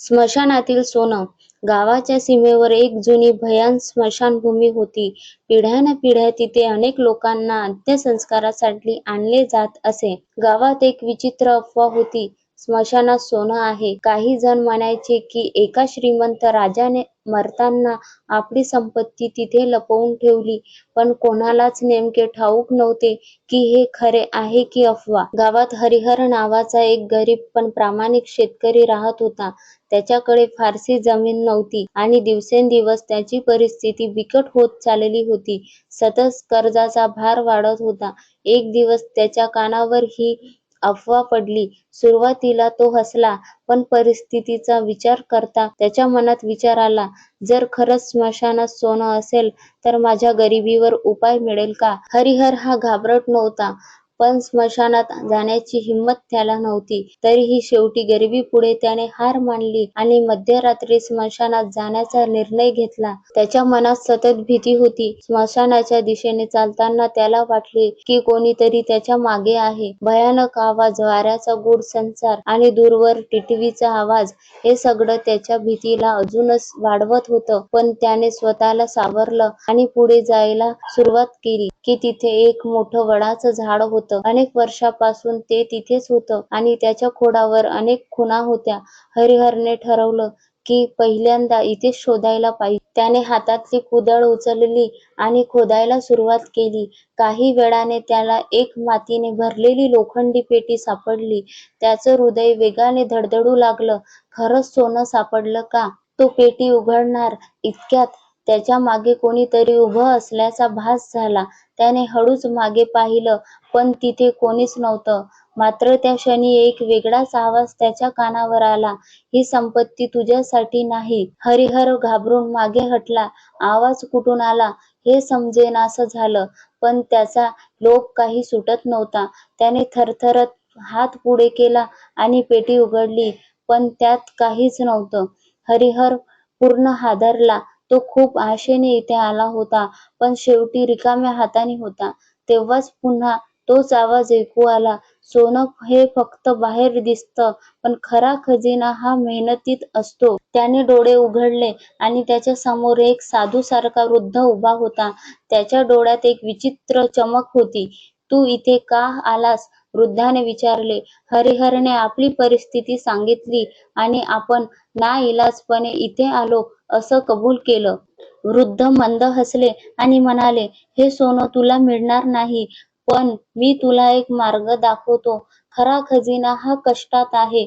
स्मशानातील सोनं गावाच्या सीमेवर एक जुनी भयान स्मशानभूमी होती. पिढ्यानपिढ्या तिथे अनेक लोकांना अंत्यसंस्कारासाठी आणले जात असे. गावात एक विचित्र अफवा होती. स्मशानात सोनं आहे. काही जण म्हणायचे की एका श्रीमंत राजाने मरताना आपली संपत्ती तिथे लपवून ठेवली. पण कोणालाच नेमके ठाऊक नव्हते की हे खरे आहे की अफवा. गावात हरिहर नावाचा एक गरीब पण प्रामाणिक शेतकरी राहत होता. त्याच्याकडे फारशी जमीन नव्हती आणि दिवसेंदिवस त्याची परिस्थिती बिकट होत चालली होती. सतत कर्जाचा भार वाढत होता. एक दिवस त्याच्या कानावर ही अफवा पडली. सुरुवातीला तो हसला, पण परिस्थितीचा विचार करता त्याच्या मनात विचार आला, जर खरंच स्मशानात सोनं असेल तर माझ्या गरिबीवर उपाय मिळेल का? हरिहर हा घाबरट नव्हता, पण स्मशानात जाण्याची हिंमत त्याला नव्हती. तरीही शेवटी गरिबीपुढे त्याने हार मानली आणि मध्यरात्री स्मशानात जाण्याचा निर्णय घेतला. त्याच्या मनात सतत भीती होती. स्मशानाच्या दिशेने चालताना त्याला वाटले की कोणीतरी त्याच्यामागे आहे. भयानक आवाज, वाऱ्याचा गूढ संचार आणि दूरवर टिटवीचा आवाज हे सगळं त्याच्या भीतीला अजूनच वाढवत होतं. पण त्याने स्वतःला सावरलं आणि पुढे जायला सुरुवात केली की तिथे एक मोठं वडाचं झाड होतं. अनेक वर्षापासून ते तिथेच होतं आणि त्याच्या खोडावर अनेक खुणा होत्या. हरिहरने ठरवलं की पहिल्यांदा इथे शोधायला पाहिजे. त्याने हातातली कुदळ उचलली आणि खोदायला सुरुवात केली. काही वेळाने त्याला एक मातीने भरलेली लोखंडी पेटी सापडली. त्याचं हृदय वेगाने धडधडू लागलं. खरंच सोनं सापडलं का? तो पेटी उघडणार इतक्यात त्याच्यामागे कोणीतरी उभं असल्याचा भास झाला. त्याने हळूच मागे पाहिलं, पण तिथे कोणीच नव्हतं. मात्र त्या क्षणी एक वेगळाच आवाज त्याच्या कानावर आला, ही संपत्ती तुझ्यासाठी नाही. हरिहर घाबरून मागे हटला. आवाज कुठून आला हे समजेनासं झालं, पण त्याचा लोभ काही सुटत नव्हता. त्याने थरथरत हात पुढे केला आणि पेटी उघडली, पण त्यात काहीच नव्हतं. हरिहर पूर्ण हादरला. तो खूप आशेने इथे आला होता, पण शेवटी रिकाम्या हाताने होता. तेव्हाच पुन्हा तोच आवाज ऐकू आला, सोनं हे फक्त बाहेर दिसतं, पण खरा खजिना हा मेहनतीत असतो. त्याने डोळे उघडले आणि त्याच्यासमोर एक साधूसारखा वृद्ध उभा होता. त्याच्या डोळ्यात एक विचित्र चमक होती. तू इथे का आलास? वृद्धाने विचारले. हरिहरने आपली परिस्थिती सांगितली आणि आपण नाइलाजपणे इथे आलो असं कबूल केलं. वृद्ध मंद हसले आणि म्हणाले, हे सोनं तुला मिळणार नाही, पण मी तुला एक मार्ग दाखवतो. खरा खजिना हा कष्टात आहे,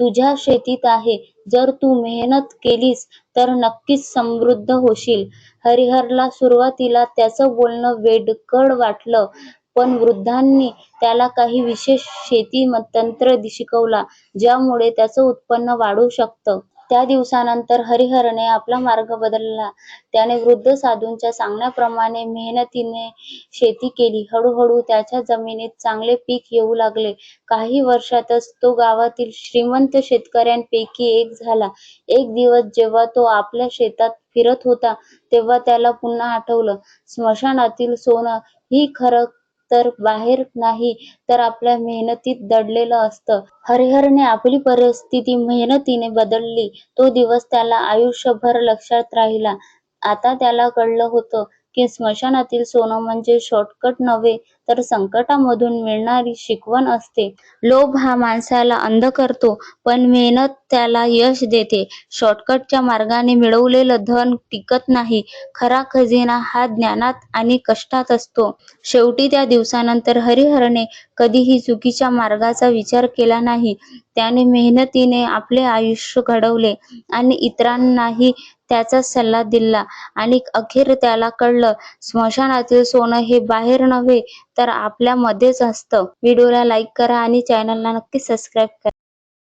तुझ्या शेतीत आहे. जर तू मेहनत केलीस तर नक्कीच समृद्ध होशील. हरिहरला सुरुवातीला त्याचं बोलणं वेडकड वाटलं, पण वृद्धांनी त्याला काही विशेष शेती तंत्र शिकवला ज्यामुळे त्याचं उत्पन्न वाढू शकतं त्या दिवसानंतर हरिहरने आपला मार्ग बदलला. त्याने वृद्ध साधूंच्या सांगण्याप्रमाणे मेहनतीने शेती केली. हळूहळू त्याच्या जमिनीत चांगले पीक येऊ लागले. काही वर्षांतच तो गावातील श्रीमंत शेतकऱ्यांपैकी एक झाला. एक दिवस जेव्हा तो आपल्या शेतात फिरत होता, तेव्हा त्याला पुन्हा आठवलं, स्मशानातील सोनं ही खरं तर बाहेर नाही, तर आपल्या मेहनतीत दडलेलं असतं. हरिहरने आपली परिस्थिती मेहनतीने बदलली, तो दिवस त्याला आयुष्यभर लक्षात राहिला. आता त्याला कळलं होतं की स्मशानातील सोनं म्हणजे शॉर्टकट नव्हे, तर संकटामधून मिळणारी शिकवण असते. लोभ हा माणसाला अंध करतो, पण मेहनत त्याला यश देते. शॉर्टकटच्या मार्गाने मिळवलेलं धन टिकत नाही. खरा खजिना हा ज्ञानात आणि कष्टात असतो. शेवटी त्या दिवसानंतर हरिहरने कधीही चुकीच्या मार्गाचा विचार केला नाही. त्याने मेहनतीने आपले आयुष्य घडवले आणि इतरांनाही त्याचा सल्ला दिला आणि अखेर त्याला कळलं, स्मशानातील सोनं हे बाहेर नव्हे, तर आपल्यामध्येच असतं. व्हिडिओला लाईक करा आणि चॅनलला नक्की सबस्क्राईब करा.